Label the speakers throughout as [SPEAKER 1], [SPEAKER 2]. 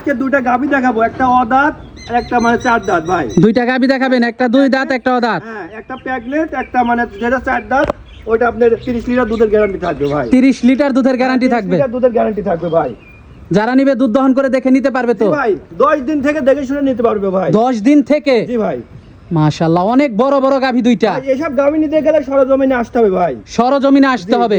[SPEAKER 1] আজকে গাভি দেখাবো একটা অদাঁত আর একটা মানে চার দাঁত ভাই।
[SPEAKER 2] দুইটা গাবি দেখাবেন একটা দুই দাঁত একটা দাঁত
[SPEAKER 1] হ্যাঁ একটা প্যাগনেট একটা মানে যেটা চার দাঁত ওইটা আপনার তিরিশ লিটার দুধের গ্যারান্টি থাকবে ভাই।
[SPEAKER 2] তিরিশ লিটার দুধের গ্যারান্টি থাকবে।
[SPEAKER 1] লিটার দুধের গ্যারান্টি থাকবে ভাই।
[SPEAKER 2] যারা নিবে দুধ দহন করে দেখে নিতে পারবে তো?
[SPEAKER 1] ভাই দশ দিন থেকে দেখে শুনে নিতে পারবে ভাই।
[SPEAKER 2] দশ দিন থেকে?
[SPEAKER 1] জি ভাই।
[SPEAKER 2] অনেক বড় বড় গাভি দুইটা।
[SPEAKER 1] এসব গাভি নিতে গেলে সরজমিনে আসতে হবে ভাই।
[SPEAKER 2] সরজমিনে আসতে হবে।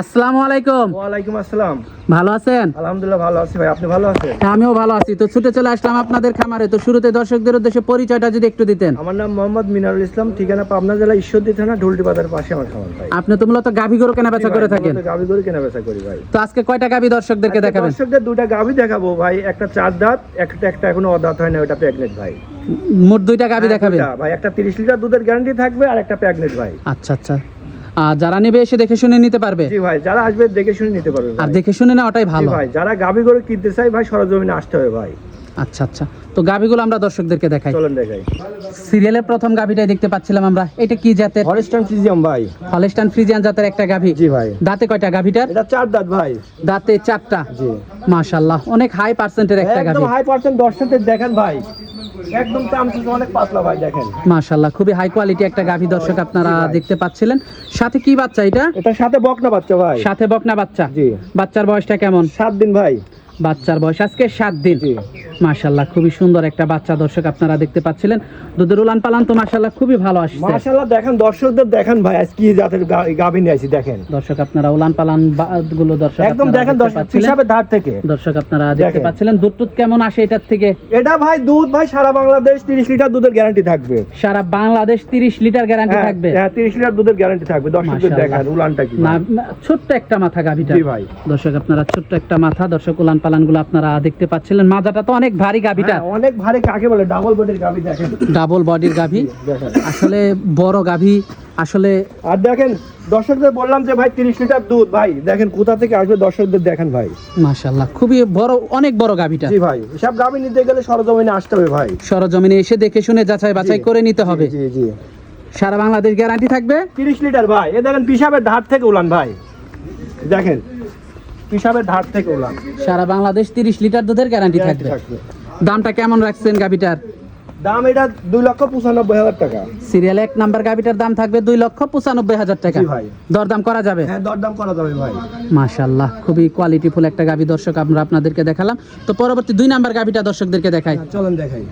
[SPEAKER 2] আসসালামু আলাইকুম।
[SPEAKER 1] ওয়ালাইকুম আসসালাম।
[SPEAKER 2] ভালো আছেন?
[SPEAKER 1] আলহামদুলিল্লাহ ভালো আছি ভাই। আপনি ভালো আছেন?
[SPEAKER 2] হ্যাঁ, আমিও ভালো আছি। তো ছুটে চলে আসলাম আপনাদের খামারে। তো শুরুতে দর্শকদের উদ্দেশ্যে পরিচয়টা যদি একটু দিতেন।
[SPEAKER 1] আমার নাম মোহাম্মদ মিনারুল ইসলাম ঠিকানা পাবনা জেলা ঈশ্বরদী থানা ঢুলটি বাজার পাশে আমার খামার ভাই।
[SPEAKER 2] আপনি তো মূলত গাভি গরু কেনা বেচা করে থাকেন।
[SPEAKER 1] গাভি গরু কেনা বেচা করি ভাই।
[SPEAKER 2] তো আজকে কয়টা গাভি দর্শকদেরকে দেখাবেন?
[SPEAKER 1] দর্শকদের দুটা গাভি দেখাবো ভাই। একটা চার দাঁত একটা একটা এখনও অদাঁত হয় না ওটা প্যাগনেট ভাই।
[SPEAKER 2] মোট দুইটা গাভি দেখাবেন?
[SPEAKER 1] ভাই। একটা তিরিশ লিটার দুধের গ্যারান্টি থাকবে আর একটা প্যাগনেট ভাই।
[SPEAKER 2] আচ্ছা আচ্ছা। যারা নেবে এসে দেখে শুনে নিতে পারবে?
[SPEAKER 1] জি ভাই যারা আসবে দেখে শুনে নিতে পারবে
[SPEAKER 2] আর দেখে শুনে না ওটাই ভালো।
[SPEAKER 1] ভাই যারা গাভী গরু কিনতে চাই ভাই সরজমিনে আসতে হবে ভাই।
[SPEAKER 2] আচ্ছা আচ্ছা। তো গাভিগুলো আমরা দর্শকদেরকে দেখাই।
[SPEAKER 1] চলেন দেখাই।
[SPEAKER 2] সিরিয়ালের প্রথম গাভিটাই দেখতে পাচ্ছিলাম আমরা। এটা কি জাতের?
[SPEAKER 1] ফিজিয়াম ভাই।
[SPEAKER 2] হলেস্টান ফ্রিজিয়ান জাতের একটা গাভি।
[SPEAKER 1] জি ভাই।
[SPEAKER 2] দাঁতে কয়টা গাভিটার?
[SPEAKER 1] এটা চার দাঁত ভাই।
[SPEAKER 2] দাঁতে চারটা।
[SPEAKER 1] জি।
[SPEAKER 2] মাশাল্লাহ অনেক হাই পার্সেন্টের একটা গাভি।
[SPEAKER 1] একদম হাই পার্সেন্ট দর্শকদের দেখেন ভাই। একদম অনেক পাতলা ভাই দেখেন।
[SPEAKER 2] মাশাল্লাহ খুবই হাই কোয়ালিটি একটা গাভি দর্শক আপনারা দেখতে পাচ্ছিলেন। সাথে কি বাচ্চা এটা?
[SPEAKER 1] এটার সাথে বকনা বাচ্চা ভাই।
[SPEAKER 2] সাথে বকনা বাচ্চা।
[SPEAKER 1] জি।
[SPEAKER 2] বাচ্চার বয়সটা কেমন?
[SPEAKER 1] সাত দিন ভাই।
[SPEAKER 2] বাচ্চার বয়স আজকে সাত দিন।
[SPEAKER 1] জি।
[SPEAKER 2] মাশাল্লাহ খুবই সুন্দর একটা বাচ্চা দর্শক আপনারা দেখতে পাচ্ছিলেন। দুধের উলান পালান তো মাশাল্লাহ খুবই ভালো আসছে।
[SPEAKER 1] মাশাআল্লাহ দেখেন দর্শকদের দেখেন ভাই আজ কি জাতের গাভী নিয়ে আসি দেখেন।
[SPEAKER 2] দর্শক আপনারা উলান পালানগুলো দর্শক
[SPEAKER 1] একদম দেখেন দর্শক হিসাবে ধার থেকে।
[SPEAKER 2] দর্শক আপনারা দেখতে পাচ্ছিলেন দুধ টুধ কেমন আসে এটার থেকে?
[SPEAKER 1] এটা ভাই দুধ ভাই সারা বাংলাদেশ তিরিশ লিটার দুধের গ্যারান্টি থাকবে।
[SPEAKER 2] সারা বাংলাদেশ তিরিশ লিটার গ্যারান্টি থাকবে।
[SPEAKER 1] হ্যাঁ তিরিশ লিটার দুধের গ্যারান্টি থাকবে। দর্শকদের দেখেন উলানটা কি
[SPEAKER 2] না। ছোট্ট একটা মাথা গাভিটা।
[SPEAKER 1] জি ভাই।
[SPEAKER 2] দর্শক আপনারা ছোট্ট একটা মাথা দর্শক উলান পালানগুলো আপনারা দেখতে পাচ্ছিলেন। মাজাটা তো অনেক ভারী গাভিটা।
[SPEAKER 1] হ্যাঁ, অনেক ভারী কাকে বলে ডাবল বডির গাভী দেখেন।
[SPEAKER 2] ডাবল বডির গাভি? আসলে বড় গাভি আসলে
[SPEAKER 1] আর দেখেন দর্শকদের বললাম যে ভাই তিরিশ লিটার দুধ ভাই দেখেন কোথা থেকে আসবে দর্শকদের দেখেন ভাই।
[SPEAKER 2] মাশাল্লাহ খুবই বড় অনেক বড় গাভিটা।
[SPEAKER 1] জি ভাই সব গাভী নিতে গেলে সরজমিনে আসতে হবে ভাই।
[SPEAKER 2] সরজমিনে এসে দেখে শুনে যাচাই বাছাই করে নিতে হবে।
[SPEAKER 1] জি জি।
[SPEAKER 2] সারা বাংলাদেশ গ্যারান্টি থাকবে?
[SPEAKER 1] তিরিশ লিটার ভাই এ দেখেন পিসাবের ধার থেকে উলান ভাই। দেখেন পিসাবের ধার থেকে
[SPEAKER 2] সারা বাংলাদেশ তিরিশ লিটার দুধের গ্যারান্টি থাকবে। দামটা কেমন রাখছেন
[SPEAKER 1] দাম এটা দুই লক্ষ পঁচানব্বই হাজার টাকা।
[SPEAKER 2] সিরিয়াল এক নাম্বার দাম থাকবে দুই লক্ষ পঁচানব্বই হাজার টাকা। দরদাম করা যাবে?
[SPEAKER 1] হ্যাঁ দরদাম করা যাবে ভাই।
[SPEAKER 2] মাশাল্লাহ খুবই কোয়ালিটিফুল একটা গাভি দর্শক আমরা আপনাদেরকে দেখালাম। তো পরবর্তী দুই নাম্বার গাভিটা দর্শকদেরকে দেখাই।
[SPEAKER 1] হ্যাঁ, চলেন দেখাই।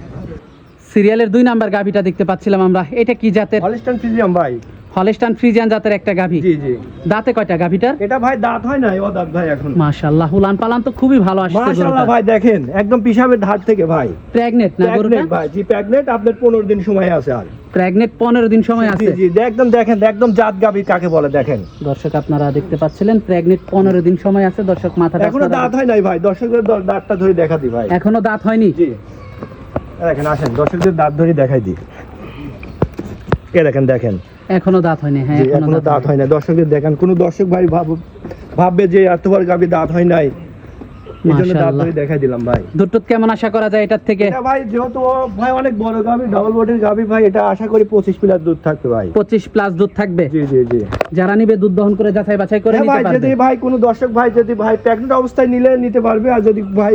[SPEAKER 2] সিরিয়ালের দুই নাম্বার গাভিটা দেখতে পাচ্ছিলাম আমরা। এটা কি জাতের?
[SPEAKER 1] হলিস্টান ফিজিয়াম ভাই।
[SPEAKER 2] হলেস্টান ফ্রিজিয়ান জাতের একটা গাভি।
[SPEAKER 1] জি জি।
[SPEAKER 2] দাঁতে কয়টা গাভিটার?
[SPEAKER 1] এটা ভাই দাঁত হয় না? ও দাঁত ভাই এখন।
[SPEAKER 2] মাশাল্লাহ উলান পালান তো খুবই ভালো আসছে
[SPEAKER 1] মাশাআল্লাহ ভাই দেখেন একদম পিসাবের ধার থেকে ভাই।
[SPEAKER 2] প্রেগনেট না গরুটা?
[SPEAKER 1] ভাই জি প্রেগনেন্ট আপনার পনেরো দিন সময় আছে আর।
[SPEAKER 2] প্রেগনেট পনেরো দিন সময় আছে।
[SPEAKER 1] জি একদম দেখেন একদম জাত গাভী কাকে বলে দেখেন।
[SPEAKER 2] দর্শক আপনারা দেখতে পাচ্ছিলেন প্রেগনেট পনেরো দিন সময় আছে। দর্শক মাথাটা এখনও
[SPEAKER 1] দাঁত হয় নাই ভাই দর্শকদের দাঁতটা ধরে দেখা দি ভাই।
[SPEAKER 2] এখনও দাঁত হয়নি?
[SPEAKER 1] জি। দেখেন আসেন দর্শকদের দাঁত ধরে দেখাই দি। এ দেখেন দেখেন।
[SPEAKER 2] এখনও দাঁত হয়নি হ্যাঁ
[SPEAKER 1] এখনও দাঁত হয় না দর্শকদের দেখেন কোন দর্শক ভাই ভাব ভাববে যে এতবার গাভী দাঁত হয় নাই। এই জন্য দাঁত
[SPEAKER 2] মাশাআল্লাহ।
[SPEAKER 1] ধরে দেখাই দিলাম ভাই।
[SPEAKER 2] কেমন আশা করা যায় এটার থেকে?
[SPEAKER 1] ভাই যেহেতু ভাই অনেক বড় গাভী ডাবল বডির গাভী ভাই এটা আশা করি পঁচিশ প্লাস দুধ থাকবে ভাই।
[SPEAKER 2] পঁচিশ প্লাস দুধ থাকবে?
[SPEAKER 1] জি জি জি।
[SPEAKER 2] যারা নিবে দুধ দহন করে যাচাই বাছাই করে
[SPEAKER 1] হ্যাঁ
[SPEAKER 2] নিতে
[SPEAKER 1] যদি ভাই কোনো দর্শক ভাই যদি ভাই প্রেগনেন্ট অবস্থায় নিলে নিতে পারবে আর যদি ভাই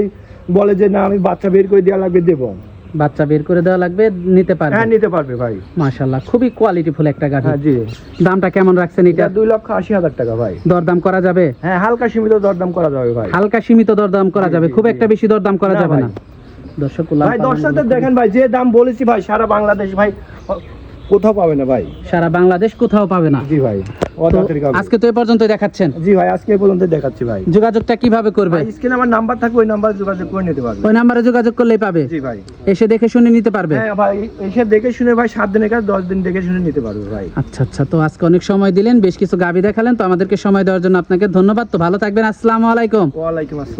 [SPEAKER 1] বলে যে না আমি বাচ্চা বের করে দেওয়া লাগবে দেবো।
[SPEAKER 2] বাচ্চা বের করে দেওয়া লাগবে নিতে পারবে।
[SPEAKER 1] হ্যাঁ নিতে পারবে ভাই।
[SPEAKER 2] মাশাআল্লাহ খুবই কোয়ালিটিফুল একটা গাড়ি।
[SPEAKER 1] হ্যাঁ জি।
[SPEAKER 2] দামটা কেমন রাখছেন
[SPEAKER 1] এটা?
[SPEAKER 2] এটা
[SPEAKER 1] দুই লক্ষ আশি হাজার টাকা ভাই।
[SPEAKER 2] দরদাম করা যাবে?
[SPEAKER 1] হ্যাঁ হালকা সীমিত দরদাম করা যাবে ভাই।
[SPEAKER 2] হালকা সীমিত দরদাম করা যাবে খুব একটা বেশি দরদাম করা যাবে না। দর্শক
[SPEAKER 1] ভাই দর্শকদের দেখেন ভাই যে দাম বলেছি ভাই সারা বাংলাদেশ ভাই কোথাও পাবে না ভাই।
[SPEAKER 2] সারা বাংলাদেশ কোথাও পাবে না।
[SPEAKER 1] জি ভাই
[SPEAKER 2] আজকে তো এ পর্যন্ত দেখাচ্ছেন।
[SPEAKER 1] জি ভাই আজকে এই পর্যন্ত দেখাচ্ছি ভাই।
[SPEAKER 2] যোগাযোগটা কীভাবে করবে?
[SPEAKER 1] স্ক্রিনে আমার নাম্বার থাকবে ওই নাম্বারে যোগাযোগ করে নিতে পারবে।
[SPEAKER 2] ওই নাম্বারে যোগাযোগ করলেই পাবে?
[SPEAKER 1] জি ভাই।
[SPEAKER 2] এসে দেখে শুনে নিতে পারবে?
[SPEAKER 1] হ্যাঁ ভাই এসে দেখে শুনে ভাই সাত দিনের কাজ দশ দিন দেখে শুনে নিতে পারবে ভাই।
[SPEAKER 2] আচ্ছা আচ্ছা তো আজকে অনেক সময় দিলেন বেশ কিছু গাবি দেখালেন তো আমাদেরকে সময় দেওয়ার জন্য আপনাকে ধন্যবাদ। তো ভালো থাকবেন আসসালামু আলাইকুম।
[SPEAKER 1] ওয়ালাইকুম আসসালাম।